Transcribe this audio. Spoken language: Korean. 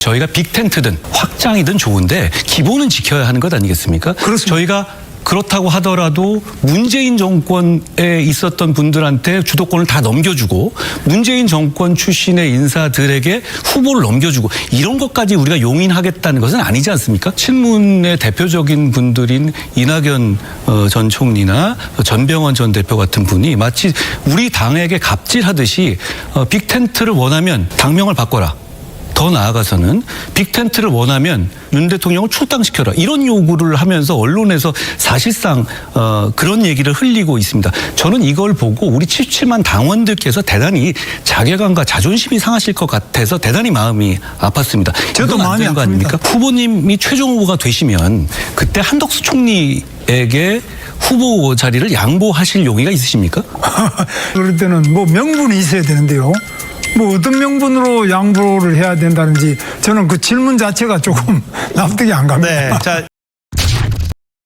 저희가 빅텐트든 확장이든 좋은데 기본은 지켜야 하는 것 아니겠습니까? 그렇습니다. 저희가 그렇다고 하더라도 문재인 정권에 있었던 분들한테 주도권을 다 넘겨주고 문재인 정권 출신의 인사들에게 후보를 넘겨주고 이런 것까지 우리가 용인하겠다는 것은 아니지 않습니까? 친문의 대표적인 분들인 이낙연 어, 전 총리나 전병헌 전 대표 같은 분이 마치 우리 당에게 갑질하듯이 어, 빅텐트를 원하면 당명을 바꿔라. 더 나아가서는 빅텐트를 원하면 윤 대통령을 출당시켜라 이런 요구를 하면서 언론에서 사실상 어, 그런 얘기를 흘리고 있습니다. 저는 이걸 보고 우리 77만 당원들께서 대단히 자괴감과 자존심이 상하실 것 같아서 대단히 마음이 아팠습니다. 저도 마음이 아픕니다. 아닙니까? 후보님이 최종 후보가 되시면 그때 한덕수 총리에게 후보 자리를 양보하실 용의가 있으십니까? 그럴 때는 뭐 명분이 있어야 되는데요. 뭐 어떤 명분으로 양보를 해야 된다는지 저는 그 질문 자체가 조금 납득이 안 갑니다. 네. 자,